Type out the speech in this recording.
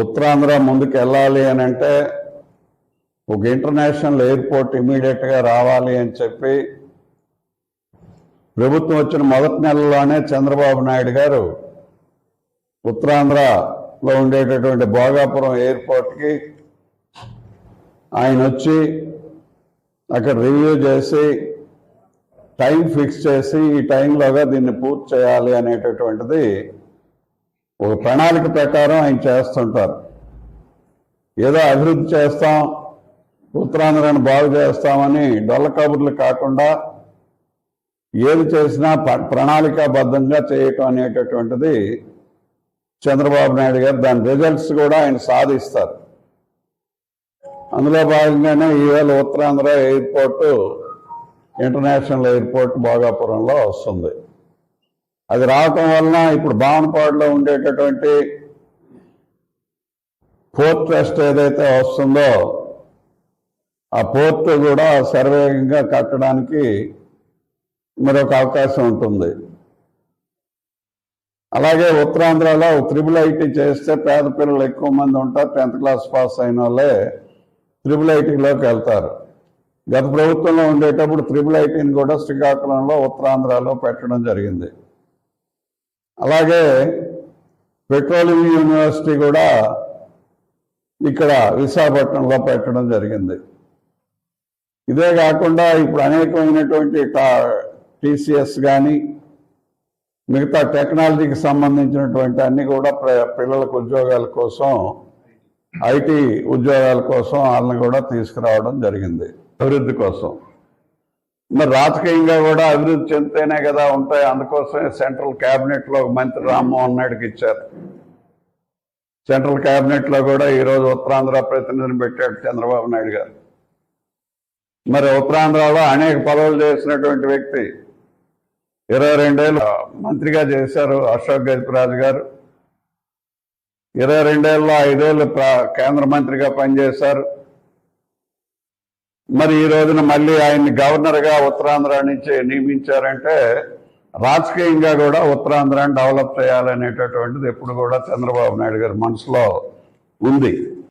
ఉత్తరాంధ్ర ముందుకు వెళ్ళాలి అని అంటే ఒక ఇంటర్నేషనల్ ఎయిర్పోర్ట్ ఇమీడియట్గా రావాలి అని చెప్పి ప్రభుత్వం వచ్చిన మొదటి నెలలోనే చంద్రబాబు నాయుడు గారు ఉత్తరాంధ్రలో ఉండేటటువంటి భోగాపురం ఎయిర్పోర్ట్కి ఆయన వచ్చి అక్కడ రివ్యూ చేసి టైం ఫిక్స్ చేసి ఈ టైంలోగా దీన్ని పూర్తి చేయాలి అనేటటువంటిది ఒక ప్రణాళిక ప్రకారం ఆయన చేస్తుంటారు. ఏదో అభివృద్ధి చేస్తాం ఉత్తరాంధ్రాన్ని బాగు చేస్తామని డొల్ల కబుర్లు కాకుండా ఏది చేసినా ప్రణాళికాబద్ధంగా చేయటం అనేటటువంటిది చంద్రబాబు నాయుడు గారు దాని రిజల్ట్స్ కూడా ఆయన సాధిస్తారు. అందులో భాగంగానే ఈవేళ ఉత్తరాంధ్ర ఎయిర్పోర్టు ఇంటర్నేషనల్ ఎయిర్పోర్ట్ భోగాపురంలో వస్తుంది. అది రావటం వలన ఇప్పుడు భావనపాడులో ఉండేటటువంటి పోర్ట్ ట్రస్ట్ ఏదైతే వస్తుందో ఆ పోర్ట్ కూడా సర్వేగంగా కట్టడానికి మరొక అవకాశం ఉంటుంది. అలాగే ఉత్తరాంధ్రలో త్రిబుల్ ఐటీ చేస్తే పేద పిల్లలు ఎక్కువ మంది ఉంటారు టెన్త్ క్లాస్ పాస్ అయిన వాళ్ళే త్రిబుల్ ఐటీలోకి వెళ్తారు. గత ప్రభుత్వంలో ఉండేటప్పుడు త్రిబుల్ ఐటీని కూడా శ్రీకాకుళంలో ఉత్తరాంధ్రలో పెట్టడం జరిగింది. అలాగే పెట్రోలియం యూనివర్సిటీ కూడా ఇక్కడ విశాఖపట్నంలో పెట్టడం జరిగింది. ఇదే కాకుండా ఇప్పుడు అనేకమైనటువంటి టీసీఎస్ కానీ మిగతా టెక్నాలజీకి సంబంధించినటువంటి అన్నీ కూడా ప్ర- పిల్లలకు ఉద్యోగాల కోసం ఐటీ ఉద్యోగాల కోసం వాళ్ళని కూడా తీసుకురావడం జరిగింది అభివృద్ధి కోసం. మరి రాజకీయంగా కూడా అభివృద్ధి చెందితేనే కదా ఉంటాయి. అందుకోసమే సెంట్రల్ క్యాబినెట్లో మంత్రి రామ్మోహన్ నాయుడుకి ఇచ్చారు. సెంట్రల్ క్యాబినెట్లో కూడా ఈరోజు ఉత్తరాంధ్ర ప్రతినిధిని పెట్టాడు చంద్రబాబు నాయుడు గారు. మరి ఉత్తరాంధ్రలో అనేక పదవులు చేసినటువంటి వ్యక్తి ఇరవై రెండేళ్ళు మంత్రిగా చేశారు అశోక్ గజపరాజు గారు. ఇరవై రెండేళ్ళలో ఐదేళ్ళు కేంద్ర మంత్రిగా పనిచేశారు. మరి ఈ రోజున మళ్ళీ ఆయన్ని గవర్నర్గా ఉత్తరాంధ్ర నుంచి నియమించారంటే రాజకీయంగా కూడా ఉత్తరాంధ్రాన్ని డెవలప్ చేయాలనేటటువంటిది ఎప్పుడు కూడా చంద్రబాబు నాయుడు గారి మనసులో ఉంది.